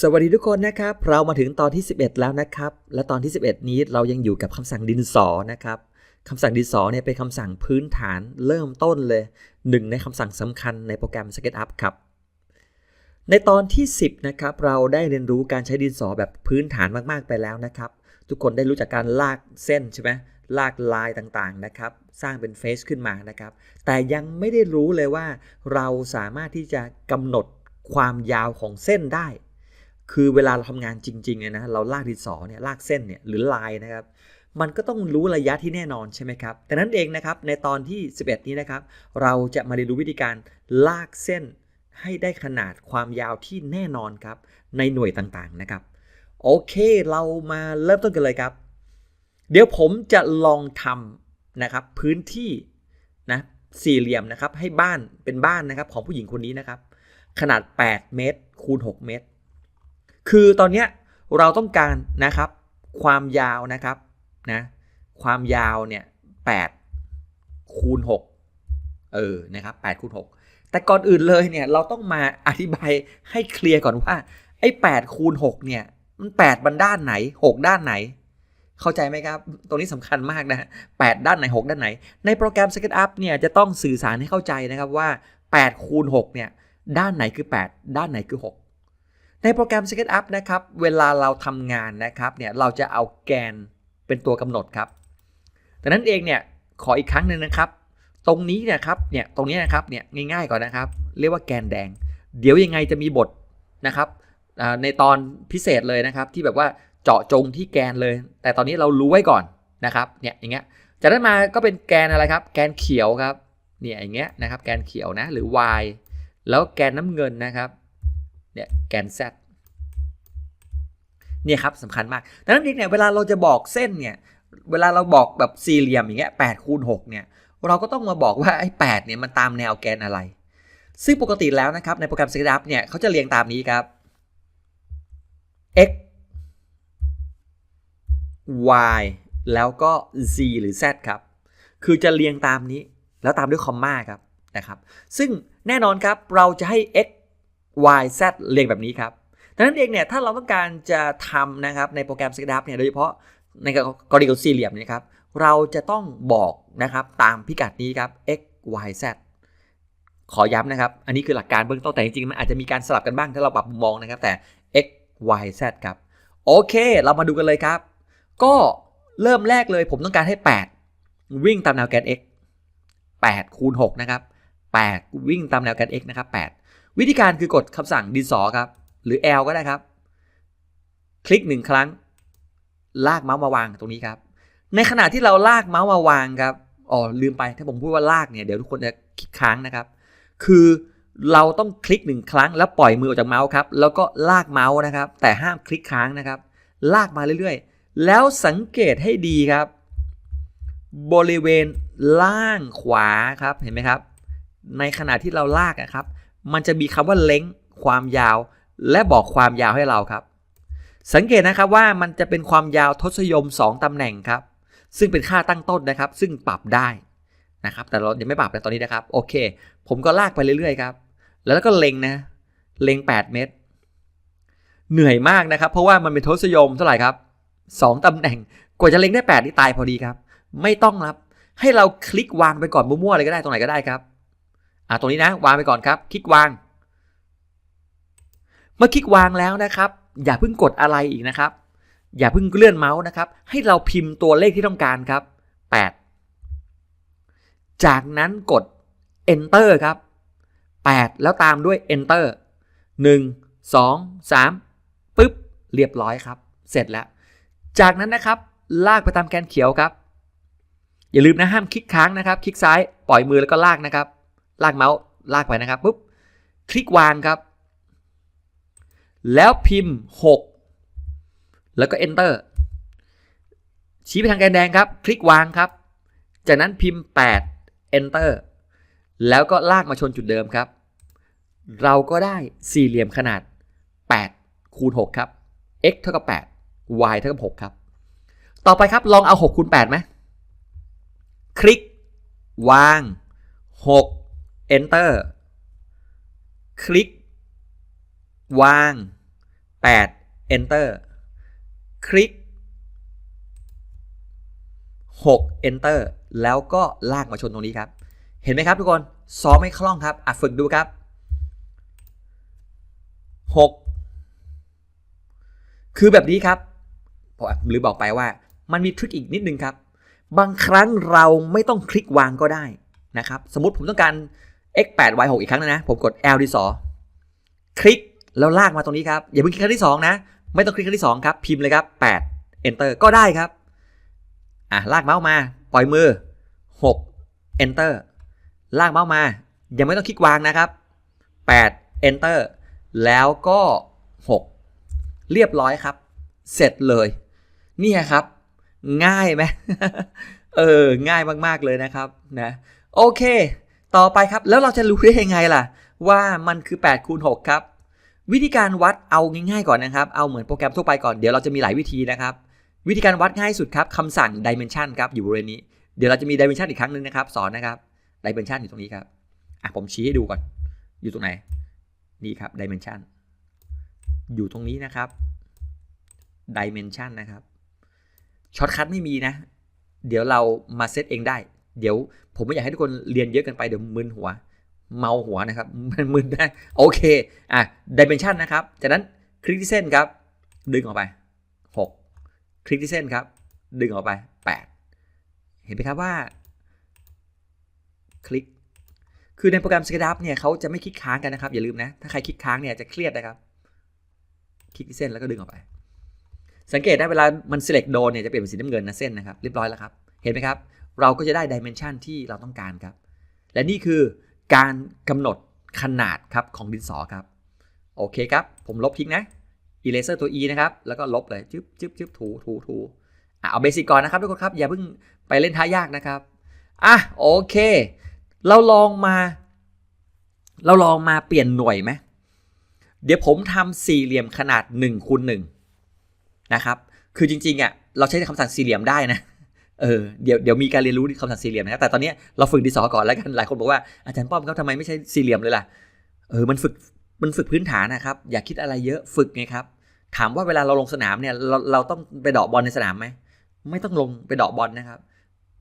สวัสดีทุกคนนะครับ เรามาถึงตอนที่ 11 แล้วนะครับ และตอนที่ 11 นี้เรายังอยู่กับคำสั่งดินสอนะครับคำสั่งดินสอเนี่ยเป็นคำสั่งพื้นฐานเริ่มต้นเลยหนึ่งในคำสั่งสำคัญในโปรแกรม SketchUp ครับ ในตอนที่ 10 นะครับเราได้เรียนรู้การใช้ดินสอแบบพื้นฐานมากๆไปแล้วนะครับ ทุกคนได้รู้จักการลากเส้นใช่ไหมลากลายต่างๆนะครับ สร้างเป็นเฟซขึ้นมานะครับ แต่ยังไม่ได้รู้เลยว่า เราสามารถที่จะกำหนดความยาวของเส้นได้ คือเวลาเราทำงานจริงๆเนี่ยนะเราลากดินสอเนี่ยลากเส้นเนี่ยหรือลายนะครับมันก็ต้องรู้ระยะที่แน่นอนใช่ไหมครับแต่นั้นเองนะครับในตอนที่ 11 นี้นะครับ เราจะมาเรียนรู้วิธีการลากเส้นให้ได้ขนาดความยาวที่แน่นอนครับ ในหน่วยต่างๆนะครับ โอเคเรามาเริ่มต้นกันเลยครับ เดี๋ยวผมจะลองทำนะครับพื้นที่นะสี่เหลี่ยมนะครับให้บ้านเป็นบ้านนะครับของผู้หญิงคนนี้นะครับ ขนาด 8 เมตรคูณ 6 เมตร คือตอนเนี้ยเราต้องการนะครับ ความยาวนะครับนะความยาวเนี่ย8คูณ6เออนะครับ8คูณ6แต่ก่อนอื่นเลยเนี่ยเราต้องมาอธิบายให้เคลียร์ก่อนว่าไอ้8คูณ6เนี่ยมัน8มันด้านไหน 6 ด้านไหน เข้าใจไหมครับ ตรงนี้สำคัญมากนะ8ด้านไหน 6 ด้านไหน ในโปรแกรม SketchUp เนี่ยจะต้องสื่อสารให้เข้าใจนะครับว่า8คูณ6เนี่ยด้านไหนคือ 8 ด้านไหนคือ 6 ในโปรแกรม SketchUp นะครับ เวลาเราทำงานนะครับเนี่ยเราจะเอาแกนเป็นตัวกำหนดครับดังนั้นเองเนี่ยขออีกครั้งหนึ่งนะครับ ตรงนี้เนี่ยครับเนี่ยตรงนี้นะครับเนี่ยง่ายๆก่อนนะครับ เรียกว่าแกนแดง เดี๋ยวยังไงจะมีบทนะครับในตอนพิเศษเลยนะครับ ที่แบบว่าเจาะจงที่แกนเลย แต่ตอนนี้เรารู้ไว้ก่อนนะครับเนี่ยอย่างเงี้ยจากนั้นมาก็เป็นแกนอะไรครับ แกนเขียวครับเนี่ยอย่างเงี้ยนะครับ แกนเขียวนะหรือ y แล้วแกนน้ำเงินนะครับ เนี่ยแกน z เนี่ยครับสำคัญมากดังนั้นเองเนี่ยเวลาเราจะบอกเส้นเนี่ยเวลาเราบอกแบบสี่เหลี่ยมอย่างเงี้ยแปดคูณหกเนี่ยเราก็ต้องมาบอกว่าไอ้แปดเนี่ยมันตามแนวแกนอะไร ซึ่งปกติแล้วนะครับในโปรแกรม SketchUp เนี่ยเขาจะเรียงตามนี้ครับ x y แล้วก็ z หรือ z ครับ คือจะเรียงตามนี้แล้วตามด้วยคอมมาครับนะครับ ซึ่งแน่นอนครับเราจะให้ x y z เรียงแบบนี้ครับดังนั้นเองเนี่ยถ้าเราต้องการจะทำนะครับในโปรแกรม s c d a p เนี่ยโดยเฉพาะในกรณีของสี่เหลี่ยมเนะครับเราจะต้องบอกนะครับตามพิกัดนี้ครับ x y z ขอย้ำนะครับ อันนี้คือหลักการเบื้องต้นแต่จริงๆมันอาจจะมีการสลับกันบ้างถ้าเราปรับมุมมองนะครับแต่ x y z ครับโอเค เรามาดูกันเลยครับ ก็เริ่มแรกเลยผมต้องการให้ 8 วิ่งตามแนวแกน x 8คูณ6นะครับ8 วิ่งตามแนวแกน x นะครับ8 วิธีการคือกดคำสั่งดินสอครับ หรือ L ก็ได้ครับ คลิกหนึ่งครั้ง ลากเมาส์มาวางตรงนี้ครับ ในขณะที่เราลากเมาส์มาวางครับอ๋อลืมไปถ้าผมพูดว่าลากเนี่ยเดี๋ยวทุกคนจะคลิกค้างนะครับ คือเราต้องคลิกหนึ่งครั้ง แล้วปล่อยมือออกจากเมาส์ครับ แล้วก็ลากเมาส์นะครับ แต่ห้ามคลิกค้างนะครับ ลากมาเรื่อยๆ แล้วสังเกตให้ดีครับ บริเวณล่างขวาครับเห็นไหมครับ ในขณะที่เราลากนะครับ มันจะมีคำว่าเล้งความยาว และบอกความยาวให้เราครับ สังเกตนะครับว่ามันจะเป็นความยาวทศยม 2ตำแหน่งครับ ซึ่งเป็นค่าตั้งต้นนะครับ ซึ่งปรับได้นะครับ แต่เรายังไม่ปรับในตอนนี้นะครับ โอเค ผมก็ลากไปเรื่อยๆครับ แล้วก็เล็งนะ เล็ง 8 เมตร เหนื่อยมากนะครับ เพราะว่ามันเป็นทศยมเท่าไหร่ครับ 2ตำแหน่ง กว่าจะเล็งได้ 8 นี่ตายพอดีครับ ไม่ต้องรับ ให้เราคลิกวางไปก่อนมั่วๆอะไรก็ได้ ตรงไหนก็ได้ครับ อ่าตรงนี้นะวางไปก่อนครับ คลิกวาง เมื่อคลิกวางแล้วนะครับ อย่าเพิ่งกดอะไรอีกนะครับ อย่าเพิ่งเลื่อนเมาส์นะครับ ให้เราพิมพ์ตัวเลขที่ต้องการครับ 8 จากนั้นกด enter ครับ 8 แล้วตามด้วย enter 1 2 3ปึ๊บเรียบร้อยครับ เสร็จแล้ว จากนั้นนะครับ ลากไปตามแกนเขียวครับ อย่าลืมนะห้ามคลิกค้างนะครับ คลิกซ้ายปล่อยมือแล้วก็ลากนะครับ ลากเมาส์ลากไปนะครับปุ๊บคลิกวางครับ แล้วพิมพ์ 6 แล้วก็ enter ชี้ไปทางแกนแดงครับ คลิกวางครับ จากนั้นพิมพ์ 8 enter แล้วก็ลากมาชนจุดเดิมครับ เราก็ได้สี่เหลี่ยมขนาด 8 คูณ 6 ครับ x เท่ากับ 8 y เท่ากับ 6 ครับ ต่อไปครับลองเอา 6 คูณ8ไหมคลิก วาง 6 enter คลิก วาง 8 enter คลิก 6 enter แล้วก็ลากมาชนตรงนี้ครับ เห็นไหมครับทุกคน ซ้อมไม่คล่องครับ อะฝึกดูครับ 6 คือแบบนี้ครับหรือบอกไปว่า มันมีทริคอีกนิดนึงครับ บางครั้งเราไม่ต้องคลิกวางก็ได้นะครับ สมมติผมต้องการ x 8 y 6อีกครั้งนึงนะ ผมกด L ที่2คลิกแล้วลากมาตรงนี้ครับ อย่าเพิ่งคลิกครั้งที่ 2 นะ ไม่ต้องคลิกครั้งที่ 2 ครับ พิมพ์เลยครับ 8 enter ก็ได้ครับ อะ ลากเมาส์มา ปล่อยมือ 6 enter ลากเมาส์มา ยังไม่ต้องคลิกวางนะครับ 8 enter แล้วก็ 6 เรียบร้อยครับ เสร็จเลยนี่ครับ ง่ายไหมเออ ง่ายมาก ๆ เลยนะครับนะ โอเค ต่อไปครับ แล้วเราจะรู้ได้ยังไงล่ะ ว่ามันคือ8คูณ6ครับ วิธีการวัดเอาง่ายๆก่อนนะครับ เอาเหมือนโปรแกรมทั่วไปก่อน เดี๋ยวเราจะมีหลายวิธีนะครับ วิธีการวัดง่ายสุดครับคำสั่ง dimension ครับ อยู่บริเวณนี้ เดี๋ยวเราจะมี dimension อีกครั้งหนึ่งนะครับ สอนนะครับ dimension อยู่ตรงนี้ครับ อะผมชี้ให้ดูก่อน อยู่ตรงไหน นี่ครับ dimension อยู่ตรงนี้นะครับ dimension นะครับ ช็อตคัทไม่มีนะ เดี๋ยวเรามาเซตเองได้ เดี๋ยวผมไม่อยากให้ทุกคนเรียนเยอะกันไปเดี๋ยวมึนหัว เมาหัวนะครับมันมึนได้โอเคอะ dimension นะครับ จากนั้นคลิกที่เส้นครับ ดึงออกไป 6 คลิกที่เส้นครับ ดึงออกไป 8 เห็นไหมครับว่า คลิก คือในโปรแกรม SketchUp เนี่ยเขาจะไม่คลิกค้างกันนะครับ อย่าลืมนะ ถ้าใครคลิกค้างเนี่ยจะเครียดนะครับ คลิกที่เส้นแล้วก็ดึงออกไป สังเกตได้เวลามัน select โดนเนี่ยจะเปลี่ยนเป็นสีน้ำเงินนะเส้นนะครับเรียบร้อยแล้วครับ เห็นไหมครับ เราก็จะได้ dimension ที่เราต้องการครับ และนี่คือการกำหนดขนาดครับของดินสอครับ โอเคครับ ผมลบทิ้งนะ eraser ตัว e นะครับ แล้วก็ลบเลยจึ๊บจึ๊บจึ๊บถูถูถูเอาเบสิกก่อนนะครับทุกคนครับ อย่าเพิ่งไปเล่นท่ายากนะครับ อะโอเค เราลองมา เราลองมาเปลี่ยนหน่วยไหมเดี๋ยวผมทำสี่เหลี่ยมขนาด1คูณ1นะครับ คือจริงๆอะเราใช้คำสั่งสี่เหลี่ยมได้นะ เออเดี๋ยวเดี๋ยวมีการเรียนรู้คำสั่งสี่เหลี่ยมนะครับแต่ตอนนี้เราฝึกดินสอก่อนแล้วกันหลายคนบอกว่าอาจารย์ป้อมครับทำไมไม่ใช่สี่เหลี่ยมเลยล่ะเออมันฝึกมันฝึกพื้นฐานนะครับ อย่าคิดอะไรเยอะฝึกไงครับ ถามว่าเวลาเราลงสนามเนี่ยเราเราต้องไปเดาะบอลในสนามไหมไม่ต้องลงไปเดาะบอลนะครับ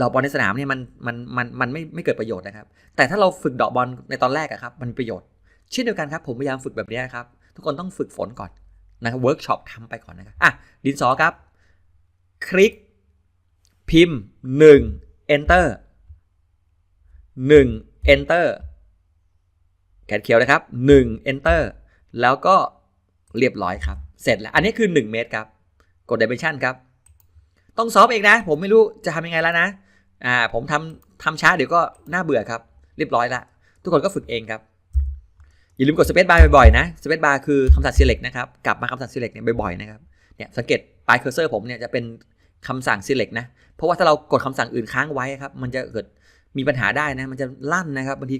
ดาะบอลในสนามเนี่ยมันมันมันมันไม่ไม่เกิดประโยชน์นะครับ แต่ถ้าเราฝึกดาะบอลในตอนแรกอะครับมันมีประโยชน์ เช่นเดียวกันครับผมพยายามฝึกแบบนี้ครับทุกคนต้องฝึกฝนก่อนนะครับเวิร์กช็อปทำไปก่อนนะครับอะดินสอครับ คลิก พิมพ์ 1 enter 1 enter แกนเขียวนะครับ 1 enter แล้วก็เรียบร้อยครับ เสร็จแล้ว อันนี้คือ 1 เมตรครับ กด dimension ครับ ต้องซ้อมเองนะ ผมไม่รู้จะทำยังไงแล้วนะ อ่า ผมทำทำช้าเดี๋ยวก็น่าเบื่อครับ เรียบร้อยละ ทุกคนก็ฝึกเองครับ อย่าลืมกด space bar บ่อยๆ นะ space bar คือคำสั่ง select นะครับ กลับมาคำสั่ง select เนี่ยบ่อยๆ นะครับ เนี่ยสังเกตปลายเคอร์เซอร์ผมเนี่ยจะเป็น คำสั่ง select นะ เพราะว่าถ้าเรากดคำสั่งอื่นค้างไว้ครับ มันจะเกิดมีปัญหาได้นะ มันจะลั่นนะครับบางที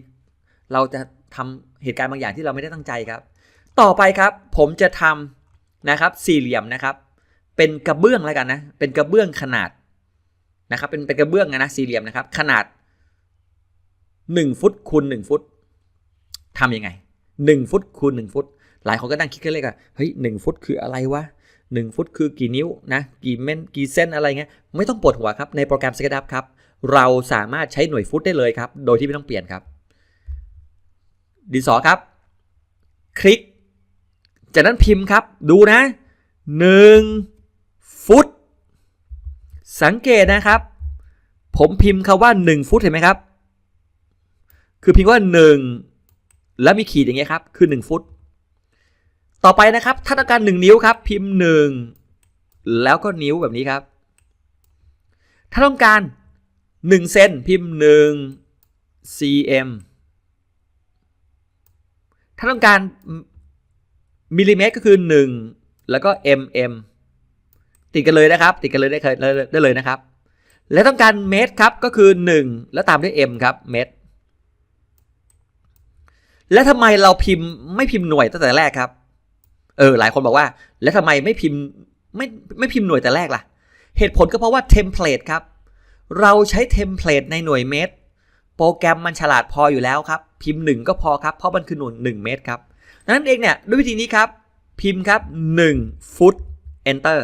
เราจะทำเหตุการณ์บางอย่างที่เราไม่ได้ตั้งใจครับ ต่อไปครับ ผมจะทำนะครับ สี่เหลี่ยมนะครับ เป็นกระเบื้องแล้วกันนะ เป็นกระเบื้องขนาดนะครับ เป็นเป็นกระเบื้องนะสี่เหลี่ยมนะครับ ขนาด 1 ฟุตคูณ1ฟุตทำยังไง 1 ฟุตคูณ1ฟุต หลายคนก็นั่งคิดกันเลยว่าเฮ้ยหฟุตคืออะไรวะ 1 ฟุตคือกี่นิ้วนะกี่เมนกี่เส้นอะไรเงี้ยไม่ต้องปวดหัวครับในโปรแกรม SketchUp ครับเราสามารถใช้หน่วยฟุตได้เลยครับ โดยที่ไม่ต้องเปลี่ยนครับ ดินสอครับ คลิก จากนั้นพิมพ์ครับ ดูนะ 1 ฟุต สังเกตนะครับ ผมพิมพ์คาว่า 1 ฟุตเห็นไหมครับ คือพิมพ์ว่า 1 แล้วมีขีดอย่างเงี้ยครับ คือ 1 ฟุต ต่อไปนะครับถ้าต้องการ1นิ้วครับพิมพ์ 1 แล้วก็นิ้วแบบนี้ครับ ถ้าต้องการ1เซนพิมพ์ 1 cm ถ้าต้องการมิลลิเมตรก็คือ 1 แล้วก็ mm ติดกันเลยนะครับ ติดกันเลยได้เคยได้เลยนะครับ และต้องการเมตรครับก็คือ 1 แล้วตามด้วย m ครับเมตร แล้วทำไมเราพิมพ์ไม่พิมพ์หน่วยตั้งแต่แรกครับ เออหลายคนบอกว่า แล้วทำไมไม่พิมพ์ไม่ไม่พิมพ์หน่วยแต่แรกล่ะ เหตุผลก็เพราะว่าเทมเพลตครับ เราใช้เทมเพลตในหน่วยเมตร โปรแกรมมันฉลาดพออยู่แล้วครับ พิมพ์ 1 ก็พอครับเพราะมันคือหน่วย1เมตรครับดังนั้นเองเนี่ยด้วยวิธีนี้ครับ พิมพ์ครับ1ฟุต enter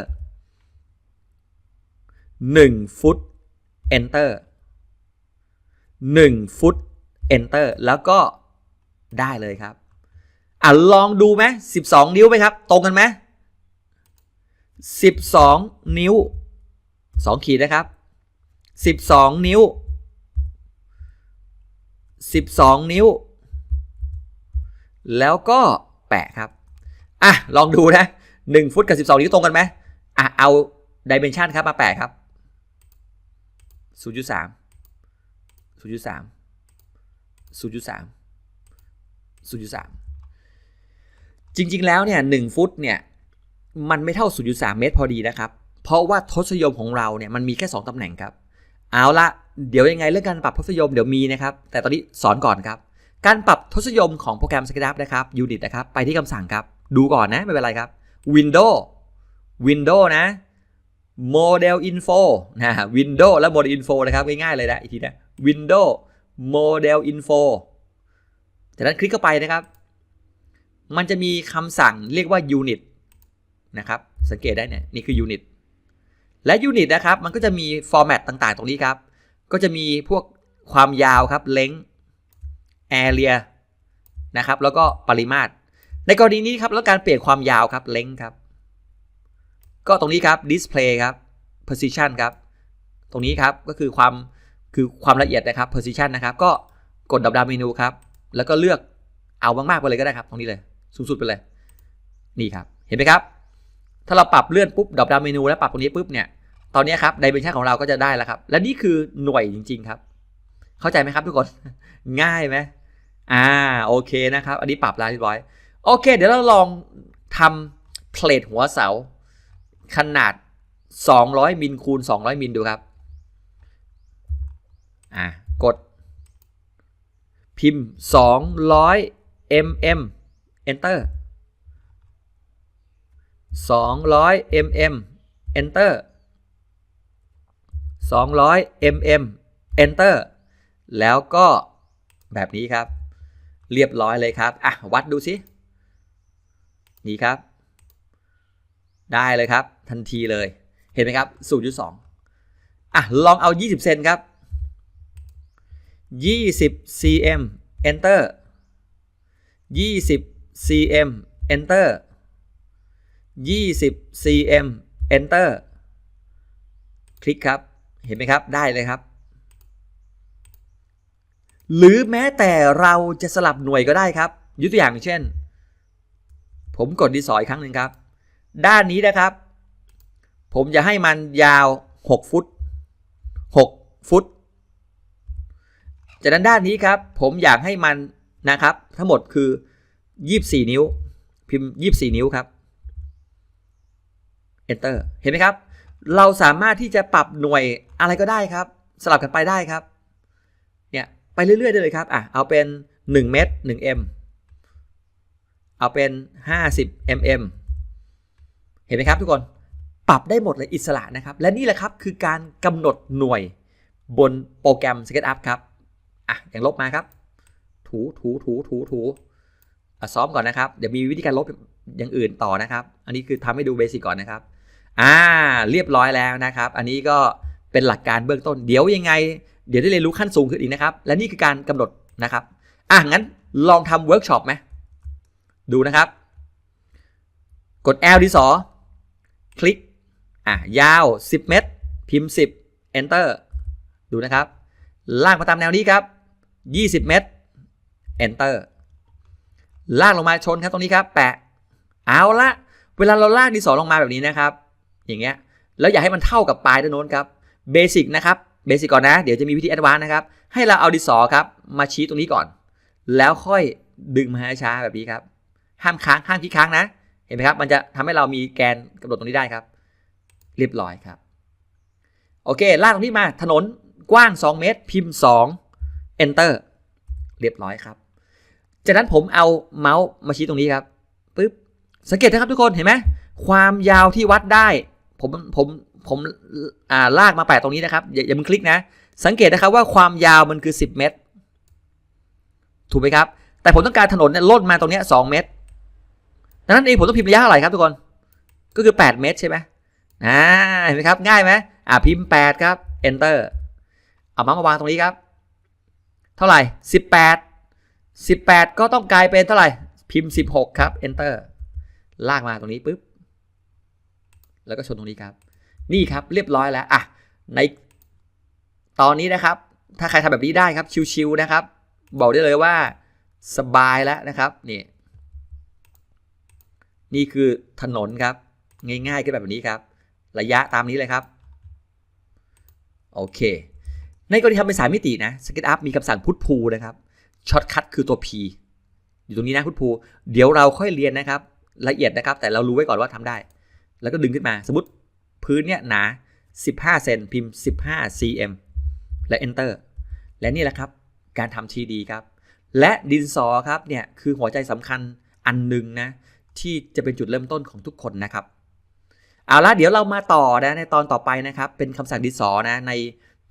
1ฟุต enter 1ฟุต enter แล้วก็ได้เลยครับ อะลองดูไหมสิบสองนิ้วไหมครับ ตรงกันไหมสิบสองนิ้วสองขีดนะครับสิบสองนิ้วสิบสองนิ้ว แล้วก็แปะครับ อะ ลองดูนะหนึ่งฟุตกับสิบสองนิ้วตรงกันไหมอะ เอาดิเมนชันครับมาแปะครับศูนย์จุดสามศูนย์จุดสามศูนย์จุดสามศูนย์จุดสาม จริงๆแล้วเนี่ย1ฟุตเนี่ยมันไม่เท่า 0.3 เมตรพอดีนะครับ เพราะว่าทศนิยมของเราเนี่ยมันมีแค่ 2ตำแหน่งครับ เอาละเดี๋ยวยังไงเรื่องการปรับทศนิยมเดี๋ยวมีนะครับ แต่ตอนนี้สอนก่อนครับ การปรับทศนิยมของโปรแกรม SketchUp นะครับ Unit นะครับ ไปที่คำสั่งครับ ดูก่อนนะ ไม่เป็นไรครับ Window Window นะ Model Info นะ Window และ Model Info นะครับ ง่ายๆเลยนะ อีกทีนะ Window Model Info จากนั้นคลิกเข้าไปนะครับ มันจะมีคำสั่งเรียกว่า Unit นะครับสังเกตได้เนี่ยนี่คือ Unit และ Unit นะครับมันก็จะมี Format ต่างๆ ตรงนี้ครับ ก็จะมีพวกความยาวครับ length area นะครับแล้วก็ปริมาตร ในกรณีนี้ครับแล้วการเปลี่ยนความยาวครับ length ครับ ก็ตรงนี้ครับ display ครับ position ครับ ตรงนี้ครับก็คือความคือความละเอียดนะครับ position นะครับ ก็กดดับดาวเมนูครับ แล้วก็เลือกเอามากๆไปเลยก็ได้ครับ ตรงนี้เลย สูงสุดไปเลย นี่ครับ เห็นไหมครับ ถ้าเราปรับเลื่อนปุ๊บดับดาวเมนูแล้วปรับตรงนี้ปุ๊บเนี่ย ตอนนี้ครับดิเมนชันของเราก็จะได้แล้วครับ และนี่คือหน่วยจริง ๆ ครับ เข้าใจไหมครับทุกคน ง่ายไหมอ่า โอเคนะครับ อันนี้ปรับแล้วเรียบร้อย โอเค เดี๋ยวเราลองทำเพลทหัวเสา ขนาด 200มิลคูณ200มิลดูครับ อ่ากดพิมพ์ 200 mm enter 200 mm enter 200 mm enter แล้วก็แบบนี้ครับ เรียบร้อยเลยครับ อะ วัดดูสินี่ครับ ได้เลยครับ ทันทีเลย เห็นไหมครับ 0.2 อะ ลองเอา 20 เซนครับ 20 cm enter 20 cm enter 20 cm enter คลิกครับ เห็นไหมครับ ได้เลยครับ หรือแม้แต่เราจะสลับหน่วยก็ได้ครับยกตัวอย่างเช่น ผมกดดีสอยครั้งหนึ่งครับ ด้านนี้นะครับ ผมจะให้มันยาว 6 ฟุต 6 ฟุต จากนั้นด้านนี้ครับ ผมอยากให้มันนะครับ ทั้งหมดคือ 24นิ้ว พิมพ์24นิ้วครับ enter เห็นไหมครับ เราสามารถที่จะปรับหน่วยอะไรก็ได้ครับ สลับกันไปได้ครับ เนี่ย ไปเรื่อยๆได้เลยครับ อะ เอาเป็น 1 เมตร1 m เอาเป็น 50 mm เห็นไหมครับทุกคน ปรับได้หมดเลยอิสระนะครับ และนี่แหละครับคือการกำหนดหน่วยบนโปรแกรม SketchUp ครับ อะ อย่างลบมาครับ ถูถูถูถูถู ซ้อมก่อนนะครับ เดี๋ยวมีวิธีการลบอย่างอื่นต่อนะครับ อันนี้คือทำให้ดูเบสิกก่อนนะครับ อ่า เรียบร้อยแล้วนะครับ อันนี้ก็เป็นหลักการเบื้องต้น เดี๋ยวยังไง เดี๋ยวได้เรียนรู้ขั้นสูงขึ้นอีกนะครับ และนี่คือการกำหนดนะครับ อะงั้นลองทำเวิร์กช็อปไหมดูนะครับ กด L ที่สอคลิก อะ ยาว 10 เมตร พิมพ์ 10 Enter ดูนะครับ ลากมาตามแนวนี้ครับ 20 เมตร Enter ลากลงมาชนครับตรงนี้ครับ แปะ เอาละ เวลาเราลากดินสอลงมาแบบนี้นะครับ อย่างเงี้ย แล้วอย่าให้มันเท่ากับปลายด้านโน้นครับ เบสิกนะครับ เบสิกก่อนนะ เดี๋ยวจะมีวิธีแอดวานซ์นะครับ ให้เราเอาดินสอครับ มาชี้ตรงนี้ก่อน แล้วค่อยดึงมาให้ช้าแบบนี้ครับ ห้ามค้าง ห้ามขี้ค้างนะ เห็นไหมครับ มันจะทำให้เรามีแกนกำหนดตรงนี้ได้ครับ เรียบร้อยครับ โอเค ลากตรงนี้มา ถนนกว้าง 2 เมตร พิมพ์ 2 enter เรียบร้อยครับ จากนั้นผมเอาเมาส์มาชี้ตรงนี้ครับปึ๊บสังเกตนะครับทุกคนเห็นไหมความยาวที่วัดได้ ผมผมผมอ่าลากมาแปะตรงนี้นะครับ อย่าอย่ามึงคลิกนะ สังเกตนะครับว่าความยาวมันคือ 10 เมตร ถูกไหมครับ แต่ผมต้องการถนนเนี่ยล่นมาตรงนี้ย2เมตรดังนั้นเองผมต้องพิมพ์ระยะเท่าไหร่ครับทุกคน ก็คือ 8 เมตรใช่ไหมอ่าเห็นไหมครับ ง่ายไหมอ่าพิมพ์ 8 ครับ enter เอามามาวางตรงนี้ครับ เท่าไหร่ 18 18 ก็ต้องกลายเป็นเท่าไหร่ พิมพ์ 16 ครับ enter ลากมาตรงนี้ปุ๊บ แล้วก็ชนตรงนี้ครับ นี่ครับเรียบร้อยแล้วอะในตอนนี้นะครับ ถ้าใครทำแบบนี้ได้ครับ ชิวๆนะครับ บอกได้เลยว่าสบายแล้วนะครับนี่นี่คือถนนครับ ง่ายๆก็แบบนี้ครับ ระยะตามนี้เลยครับ โอเค ในกรณีทำเป็นสายมิตินะ SketchUp มีคำสั่งพุทพูนะครับ ช็อตคัทคือตัว P อยู่ตรงนี้นะพุทพูเดี๋ยวเราค่อยเรียนนะครับ ละเอียดนะครับ แต่เรารู้ไว้ก่อนว่าทำได้ แล้วก็ดึงขึ้นมา สมมติพื้นเนี่ยหนา 15 เซนพิมพ์ 15 cm และ enter และนี่แหละครับการทำ 3D ครับ และดินสอครับเนี่ยคือหัวใจสำคัญอันหนึ่งนะที่จะเป็นจุดเริ่มต้นของทุกคนนะครับ เอาละเดี๋ยวเรามาต่อนะในตอนต่อไปนะครับ เป็นคำสั่งดินสอนะใน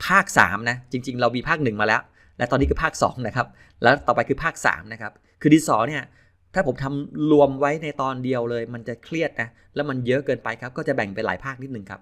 ภาค 3 นะ จริง ๆ เรามีภาค 1 มาแล้ว และตอนนี้คือภาค2นะครับแล้วต่อไปคือภาค3นะครับคือดินสอเนี่ยถ้าผมทำรวมไว้ในตอนเดียวเลย มันจะเครียดนะแล้วมันเยอะเกินไปครับก็จะแบ่งเป็นหลายภาคนิดนึงครับ